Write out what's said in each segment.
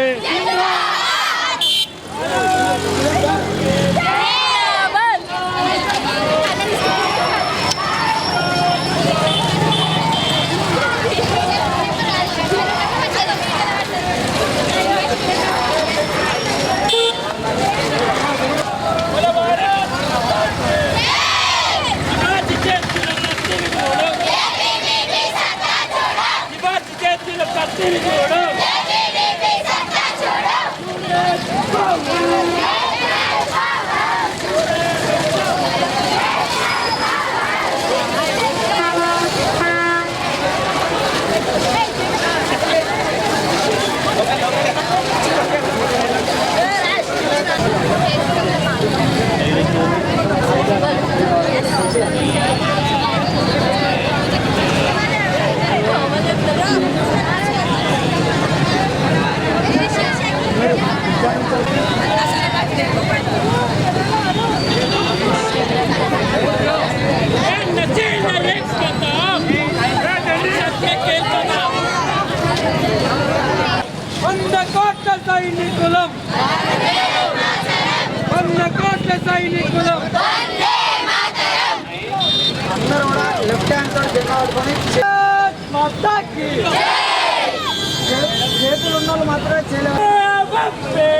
Yeah. చేతులు ఉన్న వాళ్ళు మాత్రమే చేయలేదు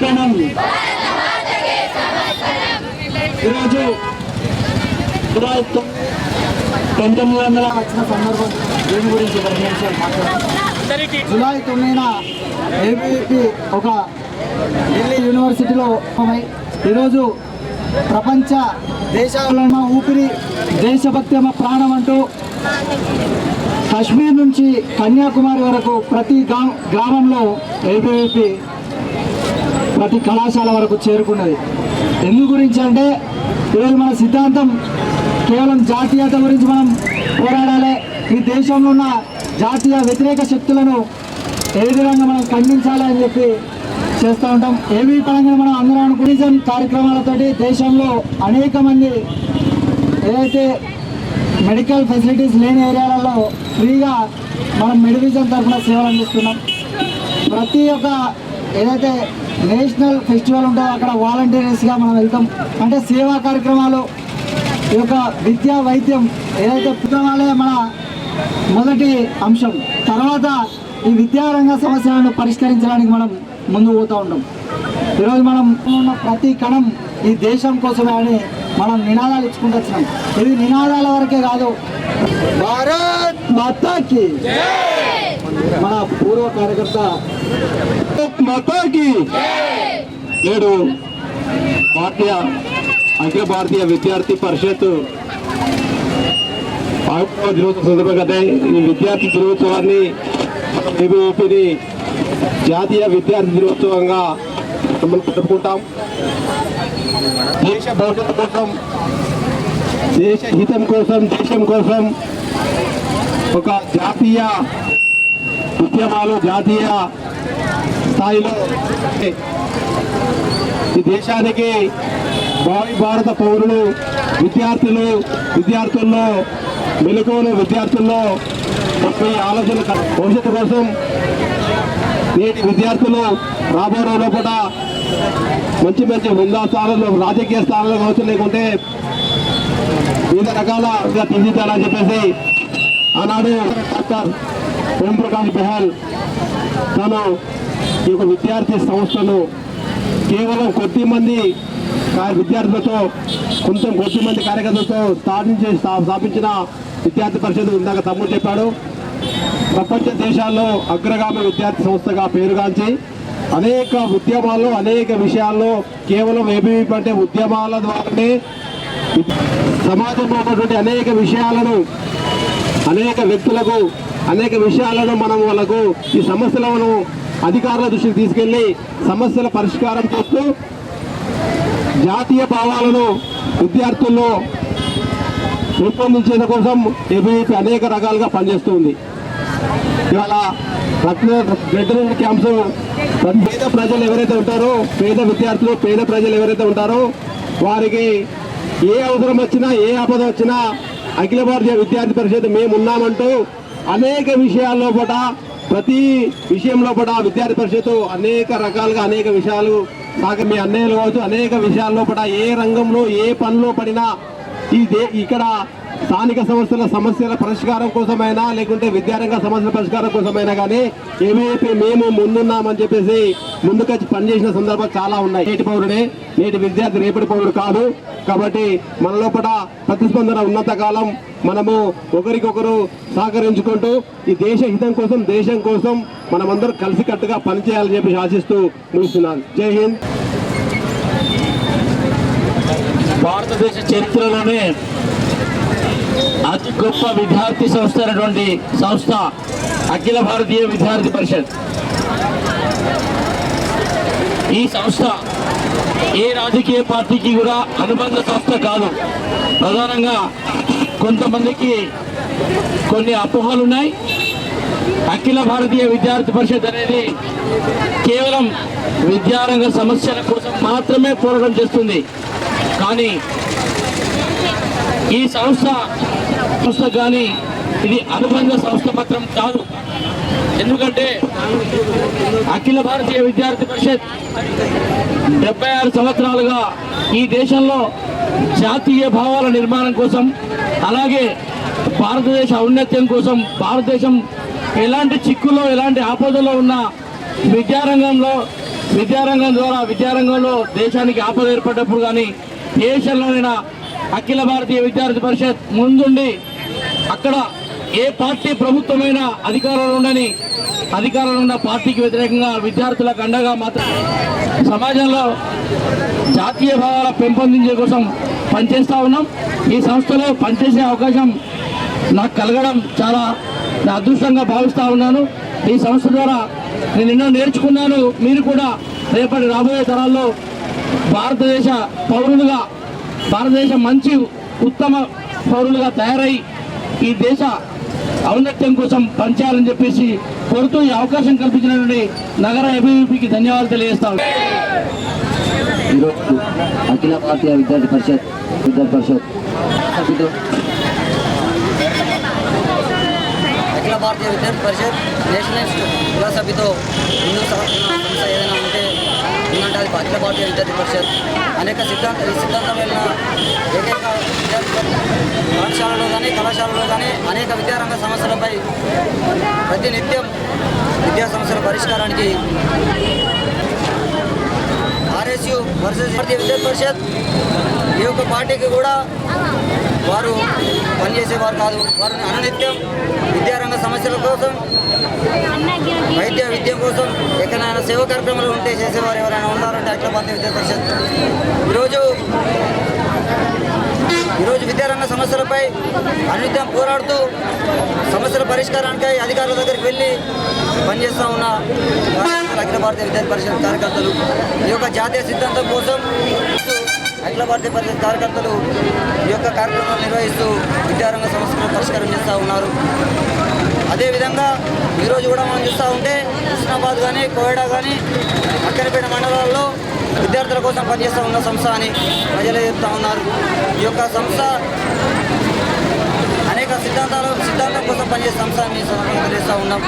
కణం ఈరోజు పంతొమ్మిది వందల వచ్చిన సందర్భం దీని గురించి జులై జూలై తొమ్మిదిన ఏబీపీ ఒక ఢిల్లీ యూనివర్సిటీలో ఈరోజు ప్రపంచ దేశాలలో ఊపిరి దేశభక్తి ప్రాణం అంటూ కాశ్మీర్ నుంచి కన్యాకుమారి వరకు ప్రతి గ్రామంలో ఏబీవీపీ ప్రతి కళాశాల వరకు చేరుకున్నది. ఎందు గురించి అంటే ఈరోజు మన సిద్ధాంతం కేవలం జాతీయత గురించి మనం పోరాడాలి. ఈ దేశంలో ఉన్న జాతీయ వ్యతిరేక శక్తులను ఏ విధంగా మనం ఖండించాలి అని చెప్పి చేస్తూ ఉంటాం. ఏవీ పరంగా మనం అందరం టూరిజం కార్యక్రమాలతోటి దేశంలో అనేక మంది ఏదైతే మెడికల్ ఫెసిలిటీస్ లేని ఏరియాలలో ఫ్రీగా మనం మెడివిజన్ తరఫున సేవలు అందిస్తున్నాం. ప్రతి ఒక్క ఏదైతే నేషనల్ ఫెస్టివల్ ఉంటుందో అక్కడ వాలంటీర్స్గా మనం వెళ్తాం. అంటే సేవా కార్యక్రమాలు ఈ యొక్క విద్యా వైద్యం ఏదైతే పుస్తకాలే మన మొదటి అంశం తర్వాత ఈ విద్యారంగ సమస్యలను పరిష్కరించడానికి మనం ముందు పోతూ ఉంటాం ఈరోజు మనం ఉన్న ప్రతి కణం ఈ దేశం కోసమే అని మనం నినాదాలు ఇచ్చుకుంటూ వచ్చినాం. ఇది నినాదాల వరకే కాదు. భారత్ మాతాకి మన పూర్వ కార్యకర్త మాతాకి. నేడు భారతీయ అఖిల భారతీయ విద్యార్థి పరిషత్ ఆవిర్భావ దినోత్సవం సందర్భంగా ఈ విద్యార్థి దినోత్సవాన్ని ఏబీఓపిని జాతీయ విద్యార్థి దినోత్సవంగా మనం జరుపుకుంటాం. దేశ భవిష్యత్తు కోసం దేశ హితం కోసం దేశం కోసం ఒక జాతీయ ఉద్యమాలు జాతీయ స్థాయిలో ఈ దేశానికి భావి భారత పౌరులు విద్యార్థులు విద్యార్థుల్లో మెలకువలు విద్యార్థుల్లో ముప్పై ఆలోచన భవిష్యత్తు కోసం నేటి విద్యార్థులు రాబో కూడా మంచి మంచి ముందా స్థానంలో రాజకీయ స్థానంలో కావచ్చు లేకుంటే వివిధ రకాలుగా తీర్చిదిద్దాలని చెప్పేసి ఆనాడు డాక్టర్ ఓంప్రకాష్ బెహల్ తను ఈ యొక్క విద్యార్థి సంస్థను కేవలం కొద్ది మంది విద్యార్థులతో కొంచెం కొద్ది మంది కార్యకర్తలతో స్థాపించి స్థా- స్థాపించిన విద్యార్థి పరిషత్ ఇందాక తమ్ముడు చెప్పాడు. ప్రపంచ దేశాల్లో అగ్రగామి విద్యార్థి సంస్థగా పేరుగాంచి అనేక ఉద్యమాల్లో అనేక విషయాల్లో కేవలం ఏబీవీపీ అంటే ఉద్యమాల ద్వారానే సమాజంలో ఉన్నటువంటి అనేక విషయాలను అనేక వ్యక్తులకు అనేక విషయాలను మనం వాళ్ళకు ఈ సమస్యలను అధికారుల దృష్టికి తీసుకెళ్ళి సమస్యల పరిష్కారం చేస్తూ జాతీయ భావాలను విద్యార్థుల్లో రూపొందించేందు కోసం ఏబీవీపీ అనేక రకాలుగా పనిచేస్తుంది ఇవాళ రక్త క్యాంప్స్ పేద ప్రజలు ఎవరైతే ఉంటారో పేద విద్యార్థులు పేద ప్రజలు ఎవరైతే ఉంటారో వారికి ఏ అవసరం వచ్చినా ఏ ఆపద వచ్చినా అఖిల భారతీయ విద్యార్థి పరిషత్ మేము ఉన్నామంటూ అనేక విషయాల్లో పూట ప్రతి విషయంలో పట విద్యార్థి పరిషత్ అనేక రకాలుగా అనేక విషయాలు నాకు మీ అన్నయ్యలు కావచ్చు అనేక విషయాల్లో పట ఏ రంగంలో ఏ పనిలో పడినా ఈ దే- ఇక్కడ స్థానిక సంస్థల సమస్యల పరిష్కారం కోసమైనా లేకుంటే విద్యారంగ సమస్యల పరిష్కారం కోసమైనా కానీ ఏమైతే మేము ముందున్నామని చెప్పేసి ముందుకొచ్చి పనిచేసిన సందర్భాలు చాలా ఉన్నాయి. నేటి పౌరుడే నేటి విద్యార్థి రేపటి పౌరుడు కాదు. కాబట్టి మన లోపల ప్రతిస్పందన ఉన్నంత కాలం మనము ఒకరికొకరు సహకరించుకుంటూ ఈ దేశ హితం కోసం దేశం కోసం మనమందరూ కలిసికట్టుగా పనిచేయాలని చెప్పి ఆశిస్తూ ముగిస్తున్నాను. జై హింద్. భారతదేశ చరిత్రలోనే అతి గొప్ప విద్యార్థి సంస్థ అయినటువంటి సంస్థ అఖిల భారతీయ విద్యార్థి పరిషత్. ఈ సంస్థ ఏ రాజకీయ పార్టీకి కూడా అనుబంధ సంస్థ కాదు. ప్రధానంగా కొంతమందికి కొన్ని అపోహలు ఉన్నాయి. అఖిల భారతీయ విద్యార్థి పరిషత్ అనేది కేవలం విద్యారంగ సమస్యల కోసం మాత్రమే పోరాటం చేస్తుంది. కానీ ఈ సంస్థ సంస్థ కానీ ఇది అనుబంధ సంస్థ మాత్రం కాదు. ఎందుకంటే అఖిల భారతీయ విద్యార్థి పరిషత్ డెబ్బై ఆరు సంవత్సరాలుగా ఈ దేశంలో జాతీయ భావాల నిర్మాణం కోసం అలాగే భారతదేశ ఔన్నత్యం కోసం భారతదేశం ఎలాంటి చిక్కులో ఎలాంటి ఆపదలో ఉన్న విద్యారంగంలో విద్యారంగం ద్వారా విద్యారంగంలో దేశానికి ఆపద ఏర్పడ్డప్పుడు కానీ దేశంలోనైనా అఖిల భారతీయ విద్యార్థి పరిషత్ ముందుండి అక్కడ ఏ పార్టీ ప్రభుత్వమైన అధికారంలో ఉండని అధికారంలో ఉన్న పార్టీకి వ్యతిరేకంగా విద్యార్థులకు అండగా మాత్రం సమాజంలో జాతీయ భావాల పెంపొందించే కోసం పనిచేస్తూ ఉన్నాం. ఈ సంస్థలో పనిచేసే అవకాశం నాకు కలగడం చాలా నా అదృష్టంగా భావిస్తూ ఉన్నాను. ఈ సంస్థ ద్వారా నేను ఎన్నో నేర్చుకున్నాను. మీరు కూడా రేపటి రాబోయే తరాల్లో భారతదేశ పౌరులుగా భారతదేశ మంచి ఉత్తమ పౌరులుగా తయారై ఈ దేశ ఔన్నత్యం కోసం పనిచేయాలని చెప్పేసి కోరుతూ ఈ అవకాశం కల్పించినటువంటి నగర అభివృద్ధికి ధన్యవాదాలు తెలియజేస్తాను ఈరోజు అఖిల భారతీయ విద్యార్థి పరిషత్ విద్యార్థి పరిషత్ అఖిల భారతీయ విద్యార్థి పరిషత్ నేషనలిస్ట్ కుల సభ్యుతో హిందూ సంస్థ ఏదైనా ఉంటే ఉందంటే అది అఖిల భారతీయ విద్యార్థి పరిషత్ అనేక సిద్ధాంత ఈ సిద్ధాంతం వెళ్ళిన ఏకైక పాఠశాలలో కానీ కళాశాలలో కానీ అనేక విద్యారంగ సమస్యలపై ప్రతినిత్యం విద్యా సమస్యల పరిష్కారానికి ఆర్ఎస్యు వర్సెస్ భారతీయ విద్యా పరిషత్ ఈ యొక్క పార్టీకి కూడా వారు పనిచేసేవారు కాదు. వారు అనునిత్యం విద్యారంగ సమస్యల కోసం వైద్య విద్య కోసం ఎక్కడైనా సేవ కార్యక్రమాలు ఉంటే చేసేవారు ఎవరైనా ఉన్నారంటే అఖిల భారతీయ విద్యా పరిషత్ ఈరోజు ఈరోజు విద్యారంగ సమస్యలపై అనునిత్యం పోరాడుతూ సమస్యల పరిష్కారానికై అధికారుల దగ్గరికి వెళ్ళి పనిచేస్తూ ఉన్న అఖిల భారతీయ విద్యార్థి పరిషత్ కార్యకర్తలు. ఈ యొక్క జాతీయ సిద్ధాంతం కోసం అఖిల భారతీయ పరిషత్ కార్యకర్తలు ఈ యొక్క కార్యక్రమాలు నిర్వహిస్తూ విద్యారంగ సమస్యలను పరిష్కారం చేస్తూ ఉన్నారు. అదేవిధంగా ఈరోజు కూడా మనం చూస్తూ ఉంటే హుస్నాబాద్ కానీ కోయడా కానీ అక్కడిపేట మండలాల్లో విద్యార్థుల కోసం పనిచేస్తూ ఉన్న సంస్థ అని ప్రజలు చెప్తా ఉన్నారు. ఈ యొక్క సంస్థ అనేక సిద్ధాంతాలు సిద్ధాంతం కోసం పనిచేసే సంస్థ అని ఈ సందర్భంగా తెలియజేస్తూ ఉన్నాం.